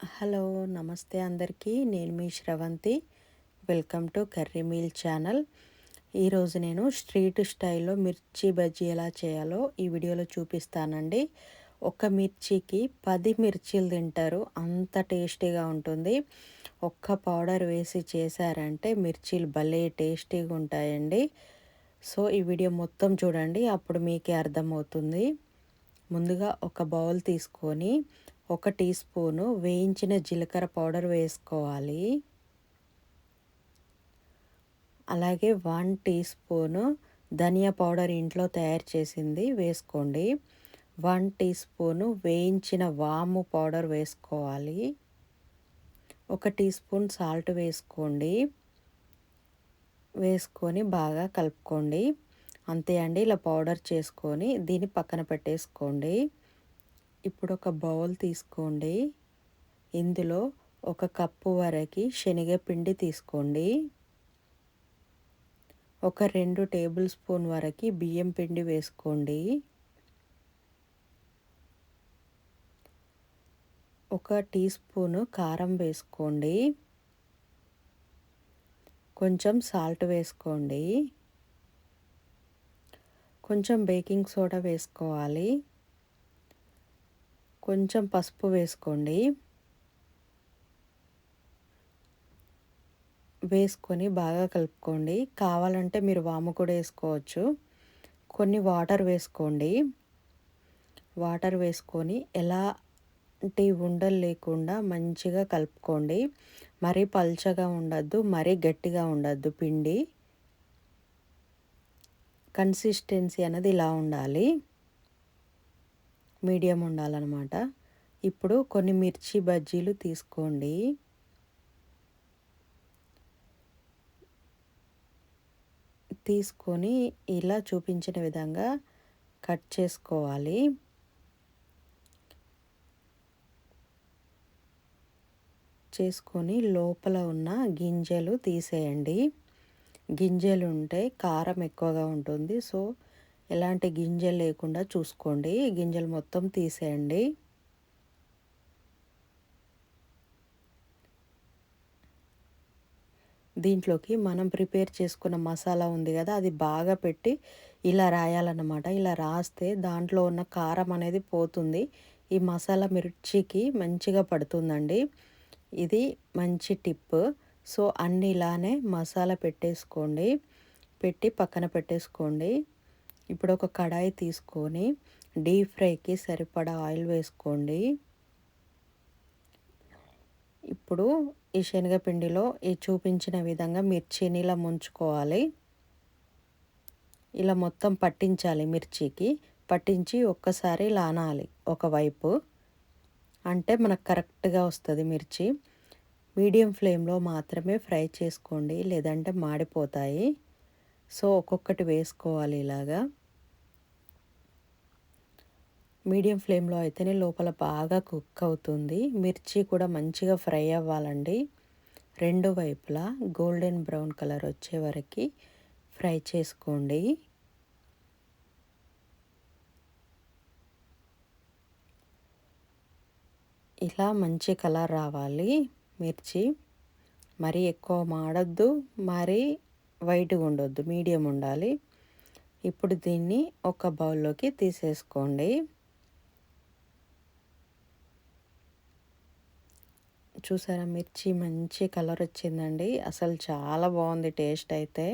Hello నమస్తే అందరికీ. నేను మీ Sravanthi. Welcome to curry meal channel. ఈరోజు నేను స్ట్రీట్ స్టైల్లో మిర్చి బజ్జీ ఎలా చేయాలో ఈ వీడియోలో చూపిస్తానండి. ఒక మిర్చికి పది మిర్చీలు తింటారు. అంత టేస్టీగా ఉంటుంది. ఒక్క పౌడర్ వేసి చేశారంటే మిర్చీలు భలే టేస్టీగా ఉంటాయండి. సో ఈ వీడియో మొత్తం చూడండి. అప్పుడు మీకే అర్థమవుతుంది. ముందుగా ఒక బౌల్ తీసుకొని ఒక టీ స్పూను వేయించిన జీలకర్ర పౌడర్ వేసుకోవాలి. అలాగే వన్ టీ స్పూను ధనియా పౌడర్ ఇంట్లో తయారు చేసింది వేసుకోండి. వన్ టీ స్పూను వేయించిన వాము పౌడర్ వేసుకోవాలి. ఒక టీ స్పూన్ సాల్ట్ వేసుకోండి. వేసుకొని బాగా కలుపుకోండి. అంతే అండి ఇలా పౌడర్ చేసుకొని దీన్ని పక్కన పెట్టేసుకోండి. ఇప్పుడు ఒక బౌల్ తీసుకోండి. ఇందులో ఒక కప్పు వరకు శనగపిండి తీసుకోండి. ఒక రెండు టేబుల్ స్పూన్ వరకు బియ్యం పిండి వేసుకోండి. ఒక టీ స్పూను కారం వేసుకోండి. కొంచెం సాల్ట్ వేసుకోండి. కొంచెం బేకింగ్ సోడా వేసుకోవాలి. కొంచెం పసుపు వేసుకోండి. వేసుకొని బాగా కలుపుకోండి. కావాలంటే మీరు వాము కూడా వేసుకోవచ్చు. కొన్ని వాటర్ వేసుకోండి. వాటర్ వేసుకొని ఎలాంటి ఉండలు లేకుండా మంచిగా కలుపుకోండి. మరీ పల్చగా ఉండద్దు మరీ గట్టిగా ఉండద్దు పిండి. కన్సిస్టెన్సీ అనేది ఇలా ఉండాలి. మీడియం ఉండాలన్నమాట. ఇప్పుడు కొన్ని మిర్చి బజ్జీలు తీసుకోండి. తీసుకొని ఇలా చూపించిన విధంగా కట్ చేసుకోవాలి. చేసుకొని లోపల ఉన్న గింజలు తీసేయండి. గింజలు ఉంటే కారం ఎక్కువగా ఉంటుంది. సో ఎలాంటి గింజలు లేకుండా చూసుకోండి. గింజలు మొత్తం తీసేయండి. దీంట్లోకి మనం ప్రిపేర్ చేసుకున్న మసాలా ఉంది కదా అది బాగా పెట్టి ఇలా రాయాలన్నమాట. ఇలా రాస్తే దాంట్లో ఉన్న కారం అనేది పోతుంది. ఈ మసాలా మిర్చికి మంచిగా పడుతుందండి. ఇది మంచి టిప్. సో అన్ని ఇలానే మసాలా పెట్టేసుకోండి. పెట్టి పక్కన పెట్టేసుకోండి. ఇప్పుడు ఒక కడాయి తీసుకొని డీప్ ఫ్రైకి సరిపడా ఆయిల్ వేసుకోండి. ఇప్పుడు ఈ శనగపిండిలో ఈ చూపించిన విధంగా మిర్చిని ఇలా ముంచుకోవాలి. ఇలా మొత్తం పట్టించాలి మిర్చికి. పట్టించి ఒక్కసారి లానాలి ఒకవైపు. అంటే మనకు కరెక్ట్గా వస్తుంది మిర్చి. మీడియం ఫ్లేమ్లో మాత్రమే ఫ్రై చేసుకోండి. లేదంటే మాడిపోతాయి. సో ఒక్కొక్కటి వేసుకోవాలి ఇలాగా. మీడియం ఫ్లేమ్లో అయితేనే లోపల బాగా కుక్ అవుతుంది. మిర్చి కూడా మంచిగా ఫ్రై అవ్వాలండి. రెండు వైపులా గోల్డెన్ బ్రౌన్ కలర్ వచ్చే వరకు ఫ్రై చేసుకోండి. ఇలా మంచి కలర్ రావాలి మిర్చి. మరీ ఎక్కువ మాడద్దు. మరీ వైట్గా ఉండొద్దు మీడియం ఉండాలి ఇప్పుడు దీన్ని ఒక బౌల్లోకి తీసేసుకోండి. చూసారా మిర్చి మంచి కలర్ వచ్చిందండి అసలు చాలా బాగుంది టేస్ట్ అయితే.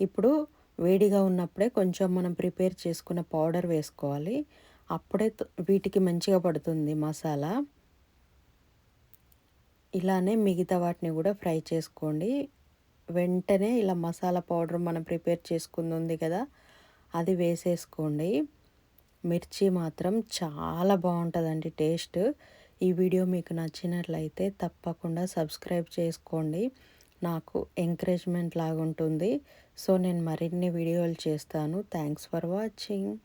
ఇప్పుడు వేడిగా ఉన్నప్పుడే కొంచెం మనం ప్రిపేర్ చేసుకున్న పౌడర్ వేసుకోవాలి. అప్పుడే వీటికి మంచిగా పడుతుంది మసాలా. ఇలానే మిగతా వాటిని కూడా ఫ్రై చేసుకోండి. వెంటనే ఇలా మసాలా పౌడర్ మనం ప్రిపేర్ చేసుకుంది ఉంది కదా అది వేసేసుకోండి. మిర్చి మాత్రం చాలా బాగుంటుందండి టేస్ట్. ఈ వీడియో మీకు నచ్చినట్లయితే తప్పకుండా సబ్స్క్రైబ్ చేసుకోండి. నాకు ఎంకరేజ్మెంట్ లాగుంటుంది. సో నేను మరిన్ని వీడియోలు చేస్తాను. Thanks for watching.